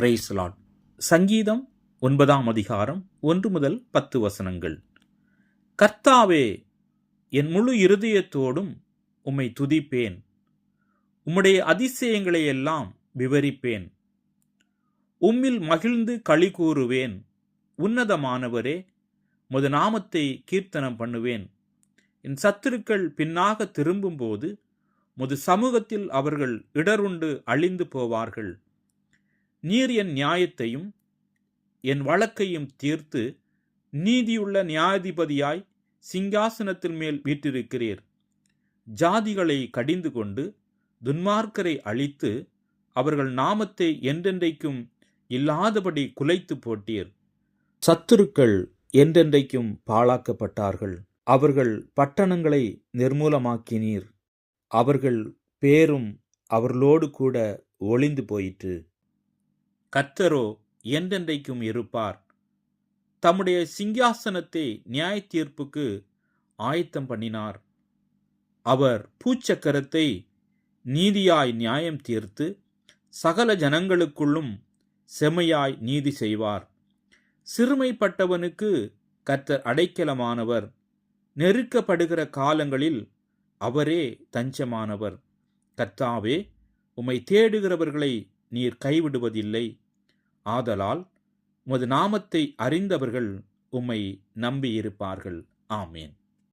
பிரைஸ்லாட் சங்கீதம் ஒன்பதாம் அதிகாரம் ஒன்று முதல் பத்து வசனங்கள். கர்த்தாவே என் முழு இருதயத்தோடும் உம்மை துதிப்பேன். உம்முடைய அதிசயங்களை எல்லாம் விவரிப்பேன். உம்மில் மகிழ்ந்து களி கூறுவேன். உன்னதமானவரே முது நாமத்தை கீர்த்தனம் பண்ணுவேன். என் சத்துருக்கள் பின்னாக திரும்பும்போது முது சமூகத்தில் அவர்கள் இடருண்டு அழிந்து போவார்கள். நீர் என் நியாயத்தையும் என் வழக்கையும் தீர்த்து நீதியுள்ள நியாயாதிபதியாய் சிங்காசனத்தின் மேல் வீற்றிருக்கிறீர். ஜாதிகளை கடிந்து கொண்டு துன்மார்க்கரை அழித்து அவர்கள் நாமத்தை என்றென்றைக்கும் இல்லாதபடி குலைத்து போட்டீர். சத்துருக்கள் என்றென்றைக்கும் பாழாக்கப்பட்டார்கள். அவர்கள் பட்டணங்களை நிர்மூலமாக்கினீர். அவர்கள் பேரும் அவர்களோடு கூட ஒளிந்து போயிற்று. கர்த்தரோ என்றென்றைக்கும் இருப்பார். தம்முடைய சிங்காசனத்தை நியாய தீர்ப்புக்கு ஆயத்தம் பண்ணினார். அவர் பூச்சக்கரத்தை நீதியாய் நியாயம் தீர்த்து சகல ஜனங்களுக்குள்ளும் செமையாய் நீதி செய்வார். சிறுமைப்பட்டவனுக்கு கர்த்தர் அடைக்கலமானவர். நெருக்கப்படுகிற காலங்களில் அவரே தஞ்சமானவர். கர்த்தாவே உம்மை தேடுகிறவர்களை நீர் கைவிடுவதில்லை. ஆதலால் உமது நாமத்தை அறிந்தவர்கள் உம்மை நம்பியிருப்பார்கள். ஆமேன்.